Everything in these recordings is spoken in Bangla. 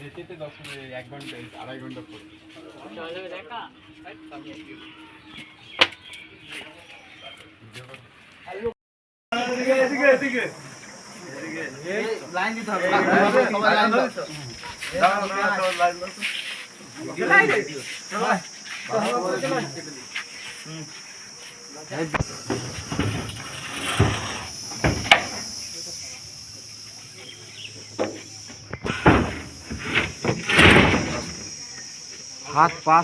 যেতে তো দশ মিনিট এক ঘন্টা আড়াই ঘন্টা পরে লাইন দিতে হবে সবাই লাইন হাত পা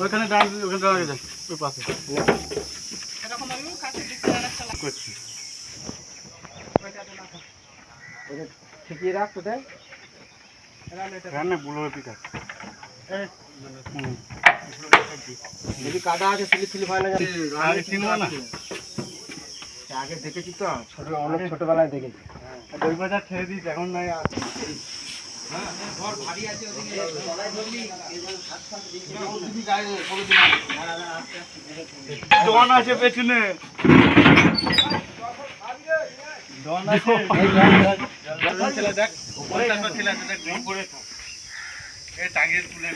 ওখানে দাঁড় ওখানে দাঁড়িয়ে যান ওই পাশে। করছি ঠিকই রাখ কোথায়? রান্না বুলো পিঠা যদি কাটা আছে না? আগে দেখেছি তো? ছোট অনেক ছোটবেলায় দেখেছি। ওই বাজার ছেড়ে দিয়েছে এখন নাই আর জন আছে পেছনে। জন আছে ছেলে দেখ উপরে ছেলে আছে দেখ উপরে এই টাগের তুলে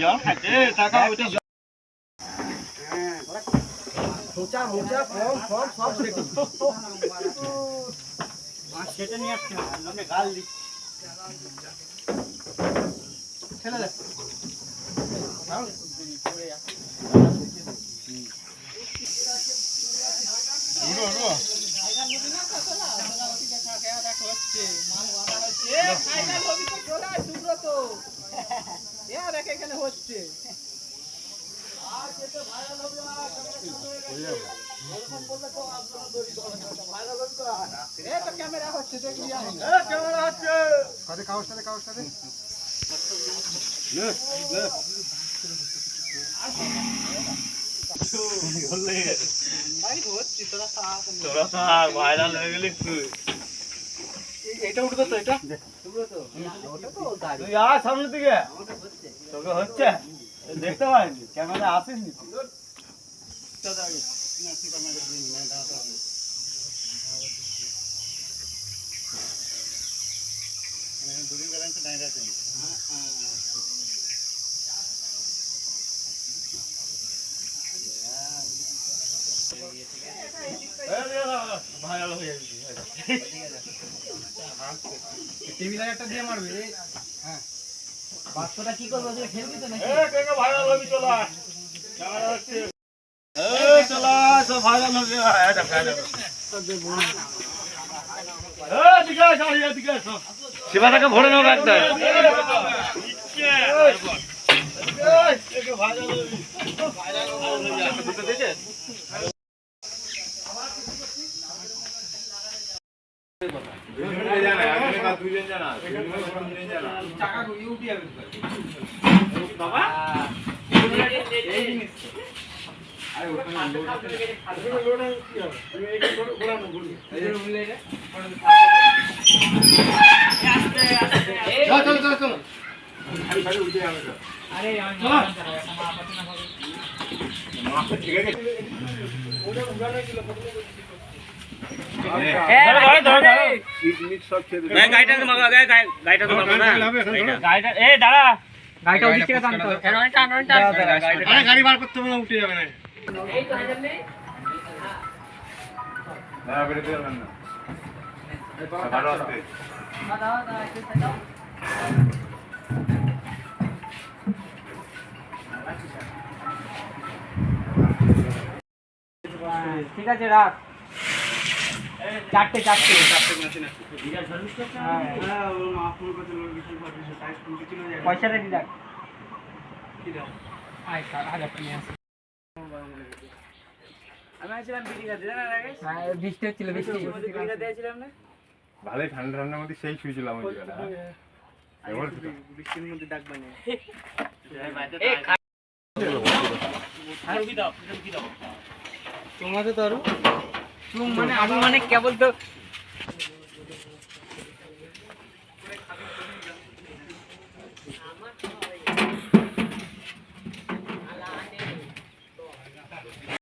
জল খাচ্ছে টাকা ওইটা মোচা মোচা ফর্ম ফর্ম সব সেটিং সেটা নিয়ে আসছি না গাল দিচ্ছি ছেলে কাগজটা দে থাক ভাইরাল হয়ে এটা উঠবে তো এটা তুই সামনের দিকে তোকে হচ্ছে। দেখতে পারিনি ক্যামেরা আসিস নি হয়ে মারবে হ্যাঁ বাচ্চাটা কি করবে খেলবি তো কে ভাইরাল হবি চলা শিবাটাকে ভরে নেব একটা চলো গাড়ি বার করতে হবে উঠে যাবে না। ঠিক আছে রাখ। চারটে চারটে। পয়সা রেডি রাখ আয় কার হাজার টাকা হ্যাঁ, বৃষ্টি হচ্ছিল বৃষ্টি ভালোই ঠান্ডা ঠান্ডার মধ্যে সেই শুয়েছিলাম ওই জায়গাটা। বৃষ্টির মধ্যে ডাক বানিয়ে। তোমাদের তো আরও মানে আমি মানে কেবল তো